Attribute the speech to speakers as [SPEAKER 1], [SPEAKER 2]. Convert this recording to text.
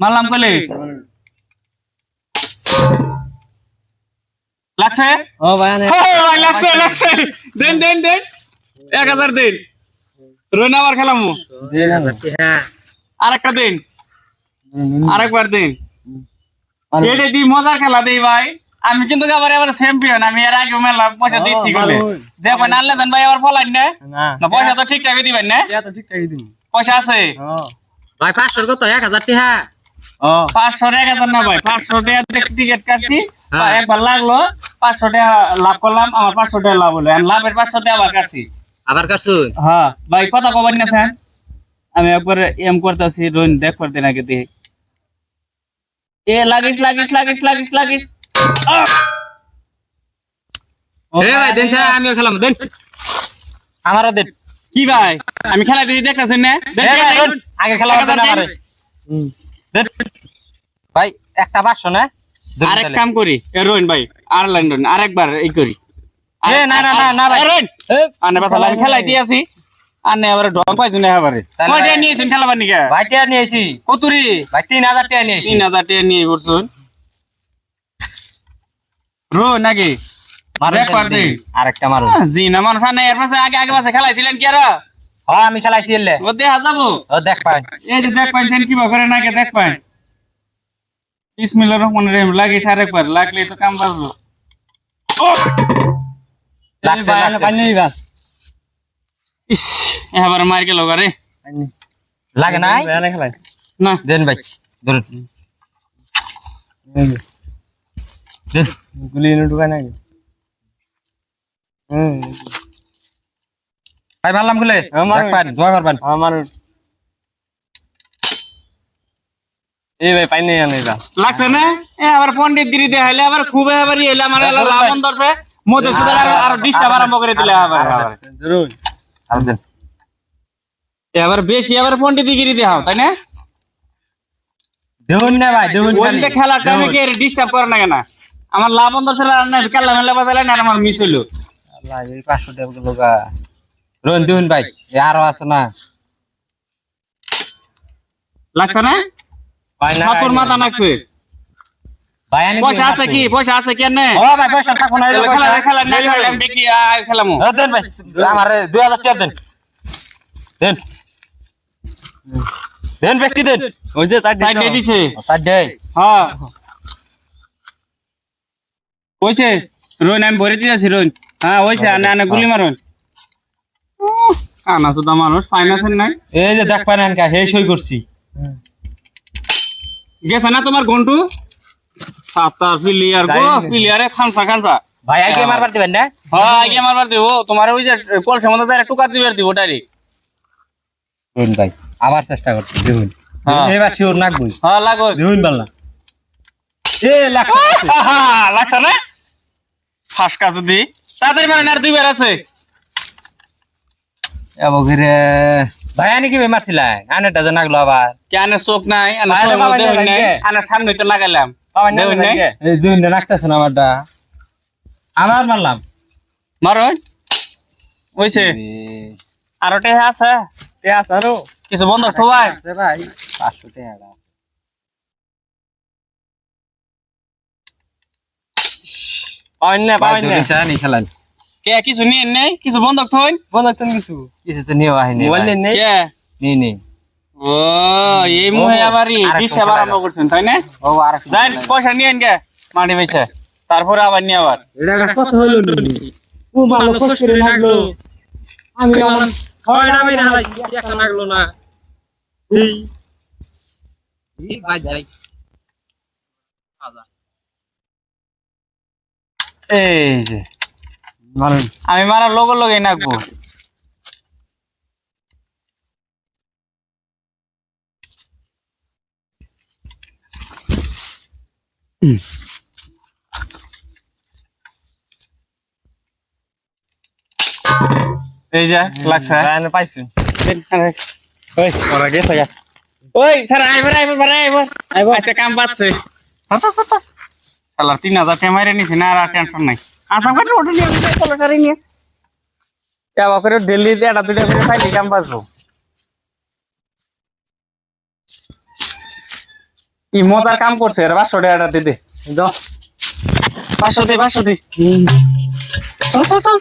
[SPEAKER 1] মারলাম কলে লাগছে?
[SPEAKER 2] ও
[SPEAKER 1] ও ভাই লাগছে লাগছে। দেন দেন দেন। এক হাজার দিন। রোন আবার খেলামু আরেকটা দিন। আরেকবার দিন। এটা দি মজার খেলা দেই ভাই। আমি কিন্তু আবার এবার চ্যাম্পিয়ন আমি এর আগে মেলা পয়সা দিচ্ছি করলে দেখবেন আনলে দেন ভাই আবার ফলাইন না।
[SPEAKER 2] না।
[SPEAKER 1] না পয়সা তো ঠিকঠাক দিবেন না। পয়সা আছে।
[SPEAKER 3] ভাই পাঁচশোর কত? এক হাজার টিহা।
[SPEAKER 2] ও
[SPEAKER 1] পাঁচশো টাকা তো না ভাই পাঁচশো টাকা টিকিট কাটছি
[SPEAKER 3] হ্যাঁ।
[SPEAKER 1] একবার লাগল পাঁচশো টাকা লাভ করলাম আমার পাঁচশো টাকা লাভ হলো। লাভের পাঁচশো টাকা আবার কাটছি।
[SPEAKER 3] আবার কাটছুন
[SPEAKER 1] হ্যাঁ ভাই কথা কবার না স্যার। আমি একবার এম করতেছি রোন দেখ করতে নাকি দেখি। এ লাগিস লাগিস লাগিস লাগিস লাগিস।
[SPEAKER 3] এ ভাই দেন স্যার আমিও খেলাম দেন। আমারও দেন।
[SPEAKER 1] কি ভাই? আমি খেলা দিদি দেখতেছেন না।
[SPEAKER 3] আগে খেলা দেন। আমারে দেন ভাই একটা পাঁচশো না?
[SPEAKER 1] আরেক কাম করি। এ রোহিন ভাই আর লন্ডন আরেকবার এই করি।
[SPEAKER 3] এ, না, না, না, না, ভাই।
[SPEAKER 1] এ, রোহিন, আনে কথা আমি খেলাই দিয়েছি। আনে এবারে ঢং পাইছো না এবারে কয়টা নিয়েছেন খেলাবার নিকে
[SPEAKER 3] ভাই টিয়া নিয়েছি।
[SPEAKER 1] কতুরি?
[SPEAKER 3] ভাই তিন হাজার টিয়া নিয়েছি।
[SPEAKER 1] তিন হাজার টাকা নিয়ে পড়ছুন রো নাকি? একবার।
[SPEAKER 3] আরেকটা মারুন।
[SPEAKER 1] আহ, জি না মানুষ নাই, এর পাশে আগে আগে পাশে খেলাইছিলেন কি আর?
[SPEAKER 3] হ্যাঁ আমি খেলাইছি এলে।
[SPEAKER 1] ও দেখা যাব।
[SPEAKER 3] ও দেখ পাই।
[SPEAKER 1] এই যে দেখ পাইছেন কি করে নাকি দেখ পাই। বিসমিল্লাহির রহমানির রহিম লাগে আরেকবার লাগলে তো কাম বাজলো। ও!
[SPEAKER 3] লাগছে, লাগছে।
[SPEAKER 2] পানি নিবা
[SPEAKER 1] ইস এবার মার গেল রে।
[SPEAKER 3] লাগে নাই?
[SPEAKER 1] না।
[SPEAKER 3] দেন ভাই ধরুন। দেন।
[SPEAKER 2] গুলি এনে নাকি হুম
[SPEAKER 3] ভাই মারলাম। দেখ পান দোয়া করবেন।
[SPEAKER 2] আমার এই ভাই পানি আনে যা।
[SPEAKER 1] লাগছে না? এ আবার পন্ডিত দিদি দেখাইলে আবার খুব এবার এলে আমার এলা লাভন ধরছে। মধুসূদন আর আর ডিস্টার্ব আরম্ভ করে দিলে আবার। আবার।
[SPEAKER 2] জরুর
[SPEAKER 3] আর দেন
[SPEAKER 1] এবার বেশি আবার পন্ডিত গিরি দেখাও তাই না?
[SPEAKER 3] দেউন না ভাই দেউন
[SPEAKER 1] ওইদিকে খেলার টাইমে কে ডিস্টার্ব করে না কেন? আমার লাভন ধরছে আর না খেলা মেলা বাজালে না আমার মিস
[SPEAKER 3] পাঁচশো টাকা লোকা রোন ভাই আরও আছে না।
[SPEAKER 1] লাগছে না? ছাতুর মাথা নাকছে। পয়সা আছে কি? পয়সা আছে কেন
[SPEAKER 3] ও ভাই পয়সা থাকো না
[SPEAKER 1] খেলা খেলা না খেলা আমি দেখি খেলামু।
[SPEAKER 3] ও দেন ভাই আমার দুই হাজার টাকা দেন। দেন দেন ব্যক্তি দেন
[SPEAKER 2] ওই যে তার
[SPEAKER 1] সাইড দিয়ে দিছে।
[SPEAKER 3] তার দে
[SPEAKER 1] হ্যাঁ। কইছে রোন আমি ভরে দিয়েছি রোন হ্যাঁ ওইছে আনে আনে গুলি মারুন। কানা সুদা মানুষ ফাইন্যান্সের নাই?
[SPEAKER 3] এই যে দেখ পান কা হে সই করছি।
[SPEAKER 1] গেছে না তোমার ঘন্টু সাতটা প্লেয়ার গো। প্লেয়ারে খানসা খানসা।
[SPEAKER 3] ভাই আগে মারবার দিবেন না?
[SPEAKER 1] হ্যাঁ আগে মারবার দিব। তোমার ওই যে কলসে মতো যারা টুকা দিবার দিব ডাইরেক্ট
[SPEAKER 3] রোন ভাই আবার চেষ্টা করছি দেখুন।
[SPEAKER 1] হ্যাঁ।
[SPEAKER 3] এবার শিওর নাকবই
[SPEAKER 1] হ্যাঁ লাগো
[SPEAKER 3] দেখুন বাল্লা এ লাগছে
[SPEAKER 1] লাগছে। না? ফাঁস কাছে দি। তাদের মানে আর দুইবার আছে।
[SPEAKER 3] এবো ঘিরে ভাই আনি কি মারছিলাই আনেটা যে নাগলো আবার।
[SPEAKER 1] কেন চোখ নাই আনা চোখ
[SPEAKER 2] বাবা
[SPEAKER 1] দেহ
[SPEAKER 2] নিয়ে
[SPEAKER 1] নাই।
[SPEAKER 2] লাগে।
[SPEAKER 1] সামনে তো লাগাইলাম।
[SPEAKER 2] পানি
[SPEAKER 1] দেহ নাই।
[SPEAKER 2] না
[SPEAKER 3] এই না আমারটা। আমার মারলাম।
[SPEAKER 1] মারুন। ওইছে আর ওটা আছে?
[SPEAKER 2] আসারো
[SPEAKER 1] কিছু বন্ধ
[SPEAKER 2] ভাই।
[SPEAKER 3] পাঁচশো টাকা
[SPEAKER 2] পানি না
[SPEAKER 3] ভাই
[SPEAKER 2] পানি না
[SPEAKER 3] দুই চানি খেলান
[SPEAKER 1] কে কিছু নিয়ে নেই? কিছু বন্ধ থইন
[SPEAKER 2] বন্ধ তুমি কিছু?
[SPEAKER 3] কিছু তো নিও আহিনি
[SPEAKER 2] মোবাইল নেই
[SPEAKER 1] কে?
[SPEAKER 3] নি নি।
[SPEAKER 1] ও এই মুহে আবার
[SPEAKER 3] আরেকটা
[SPEAKER 1] ডিস্টার্ব আরম্ভ করছেন তাই না?
[SPEAKER 3] ও আর
[SPEAKER 1] যাই পয়সা নিয়ে গে মাটি পয়সা তারপরে আবার নিয়ে আবার।
[SPEAKER 2] এটা কত হলো ও ভালো কষ্ট করে লাগল। আমি আমার ছয় না না একটা লাগল না। এই।
[SPEAKER 3] ভাই ভাই
[SPEAKER 1] এই যে আমি মারার লোক লোক নাকবো। এই যা লাগছে।
[SPEAKER 2] বায়ানে পাইছি।
[SPEAKER 1] ওই ওরা গেছে গা। ওই স্যার আইবার আইবার বারে আইবার আইবার আচ্ছা কাম পাচ্ছে। শালার তিন হাজার টাকা মারে নিছে না আর টেনশন নাই। আসাম কাটে ওটা নিয়ে চলে সারি নিয়ে। যাওয়া করে দিল্লিতে এটা দুটা করে ফাইলি কাম পাচ্ছো ই মজার কাম করছে এর পাঁচশো টাকাটা দে দে।
[SPEAKER 2] দাও
[SPEAKER 1] পাঁচশো দে পাঁচশো দে।
[SPEAKER 2] চল চল চল।